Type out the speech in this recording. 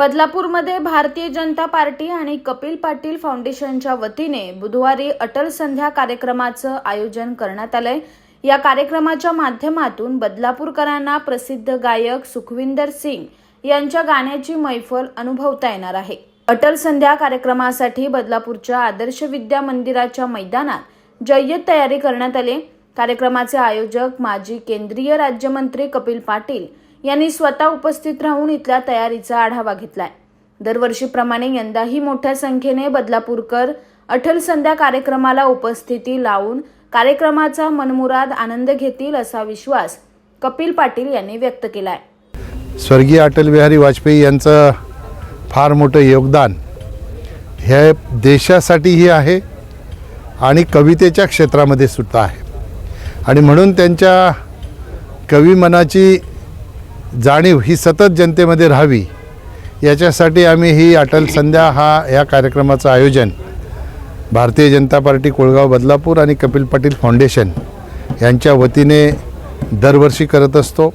बदलापूरमध्ये Bharatiya Janata party आणि कपिल पाटील फाउंडेशनच्या वतीने बुधवारी अटल संध्या कार्यक्रमाचं आयोजन करण्यात आलंय. या कार्यक्रमाच्या माध्यमातून बदलापूरकरांना प्रसिद्ध गायक सुखविंदर सिंग यांच्या गाण्याची मैफल अनुभवता येणार आहे. अटल संध्या कार्यक्रमासाठी बदलापूरच्या आदर्श विद्या मंदिराच्या मैदानात जय्यत तयारी करण्यात आली कार्यक्रमाचे आयोजक माजी केंद्रीय राज्यमंत्री कपिल पाटील यांनी स्वतः उपस्थित राहून इथल्या तयारीचा आढावा घेतलाय. दरवर्षीप्रमाणे यंदाही मोठ्या संख्येने बदलापूरकर अटल संध्या कार्यक्रमाला उपस्थिती लावून कार्यक्रमाचा मनमुराद आनंद घेतील असा विश्वास कपिल पाटील यांनी व्यक्त केलाय. स्वर्गीय अटल बिहारी वाजपेयी यांचं फार मोठं योगदान हे देशासाठीही आहे आणि कवितेच्या क्षेत्रामध्ये सुद्धा आहे. आणि म्हणून त्यांच्या कवी मनाची जाणीव ही सतत जनतेमध्ये राहावी याच्यासाठी आम्ही ही अटल संध्या हा या कार्यक्रमाचं आयोजन भारतीय जनता पार्टी कोळगाव बदलापूर आणि कपिल पाटील फाउंडेशन यांच्या वतीने दरवर्षी करत असतो.